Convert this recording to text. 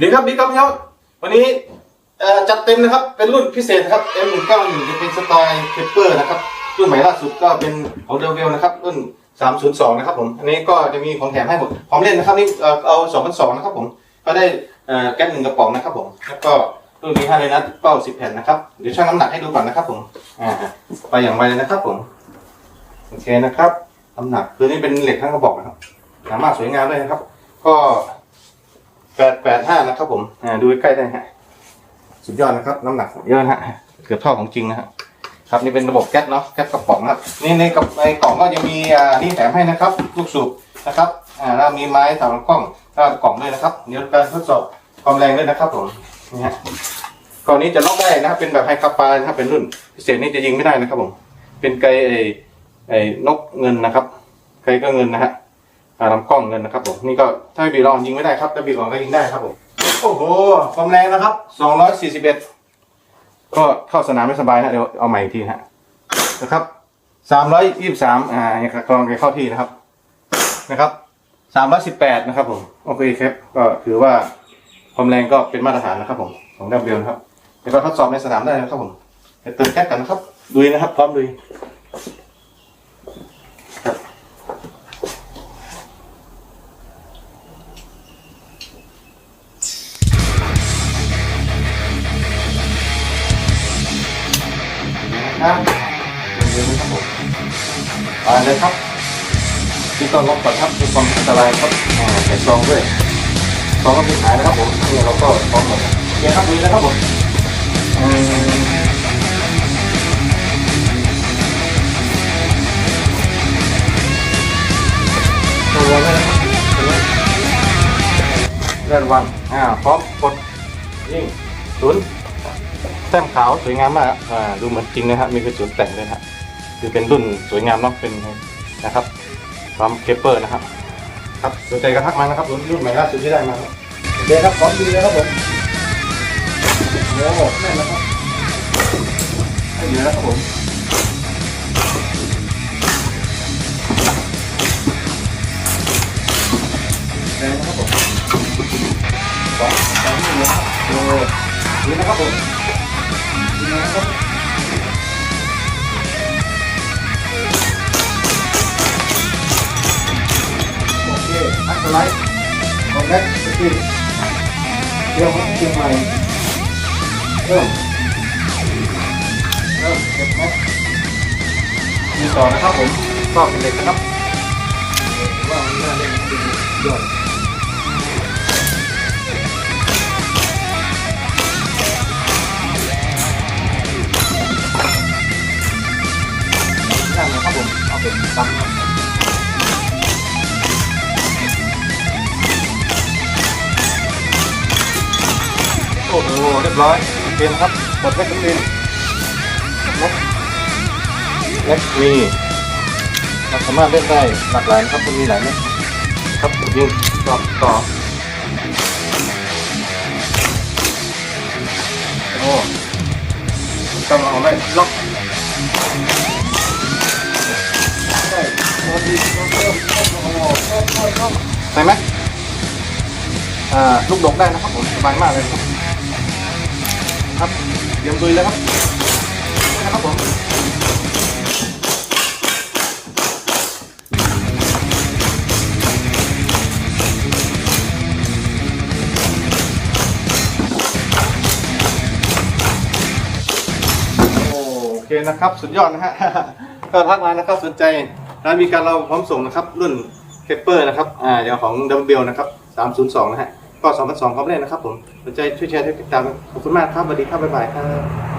ดีครับดีครับพี่ครับวันนี้จัดเต็มนะครับเป็นรุ่นพิเศษนะครับ M191 จะเป็นสไตล์เพเปอร์นะครับรุ่นใหม่ล่าสุดก็เป็นของเดลเวลนะครับรุ่น 302 นะครับผมอันนี้ก็จะมีของแถมให้ผมพร้อมเล่นนะครับนี่เอ่อเอา2,200นะครับผมก็ได้แก๊สหนึ่งกระป๋องนะครับผมแล้วก็รุ่นนี้5เลยนัดเป้า 10 แผ่นนะครับเดี๋ยวชั่งน้ำหนักให้ดูก่อนนะครับผมอ่าไปอย่างไวเลยนะครับผมโอเคนะครับน้ำหนักคือนี่เป็นเหล็กทั้งกระบอกนะครับหนามากสวยงามเลยนะครับ ก็ แปดแปดห้านะครับผมอ่าดูใกล้ๆได้ฮะสุดยอดนะครับ น้ำหนักเยอะนะฮะเกือบเท่าของจริงนะฮะครับนี่เป็นระบบแก๊สเนาะแก๊สกระป๋องนะครับนี่ในกับในกล่องก็จะมีอ่านี่แถมให้นะครับลูกสูบนะครับอ่าแล้วมีไม้สำหรับกล้องแล้วก็กล่องด้วยนะครับเดี๋ยวการทดสอบความแรงด้วยนะครับผมนี่ฮะกล่องนี้จะล็อกได้นะครับเป็นแบบไฮคาปานะครับเป็นรุ่นพิเศษนี่จะยิงไม่ได้นะครับผมเป็นไกลไอ้ไอ้นกเงินนะครับไกลก็เงินนะฮะอ่า ลำกล้องเงินนะครับผมนี่ก็ถ้าบีรองยิงไม่ได้ครับถ้าบีรองก็ยิงได้ครับผมโอ้โหความแรงนะครับ241ก็เข้าสนามไม่สบายนะเดี๋ยวเอาใหม่อีกทีนะฮะนะครับ323อ่าอย่างกำลังจะเข้าที่นะครับนะครับ318นะครับผมโอเคครับก็ถือว่าความแรงก็เป็นมาตรฐานนะครับผมของดับเบิลนะครับเดี๋ยวก็ทดสอบในสนามได้นะครับผมเดี๋ยวเติมแก๊สกันนะครับดุยนะครับพร้อมดุย ครับเดี๋ยวนะครับผมไปเลยครับที่ต้อนรับก่อนครับมีความอันตรายครับอ่าใส่ซองด้วยซองก็มีขายนะครับผมเนี่ยเราก็พร้อมหมดโอเครับมีนะครับผมตัวเลยเลื่อนวันอ่าพร้อมกดยิ่งศูนย์ ต้มขาวสวยงามมากอ่าดูเหมือนจริงนะครับมีกระสุนแต่งด้วยนะคือเป็นรุ่นสวยงามเนาะเป็นนะครับพร้อมเคปเปอร์นะครับ ครับสนใจกระทักมานะครับรุ่นรุ่นใหม่ล่าสุดที่ได้มาครับเคครับพร้อมดีเลยครับผมโอ้แน่นนะครับให้ดีแล้วครับผมแรงนะครับผมสองสองนี่นะครับโอ้ดีนะครับผม ของแม็กซ์สกิลเดี๋ยวมันเชียงใหม่เริ่มเริ่มเก็บแม็กซ์มีต่อนะครับผมก็เป็นเหล็กนะครับว่ามันน่าเล่นจริงยอดนั่นนะครับผมเอาเป็นตั้งครับ อ้โหเรียบร้อยเกมครับกดแม็กซ์เกมแม็กแม็กมีเราสามารถเล่นได้หลากหลายครับมันมีหลายแม็กครับยิงต่อต่อโอ้กำลังเอาได้ล็อกได้โอ้ดีโอ้โหโอ้โหโอ้โหโอ้โหใช่ไหมอ่าลูกดกได้นะครับผมสบายมากเลยครับ ครับเตรียมดุยแล้วครับนะครับผมโอเคนะครับ สุดยอดนะฮะก็ทักมานะครับสนใจร้านมีการเราพร้อมส่งนะครับ รุ่นเคปเปอร์นะครับ อ่าอย่างของดัมเบลนะครับ 302 นะฮะ ก็สองพันสอมเล่นนะครับผมสนใจช่วยแชร์ช่วยติดตามขอบคุณมากครับสวัสดีครับบ๊ายบายครับ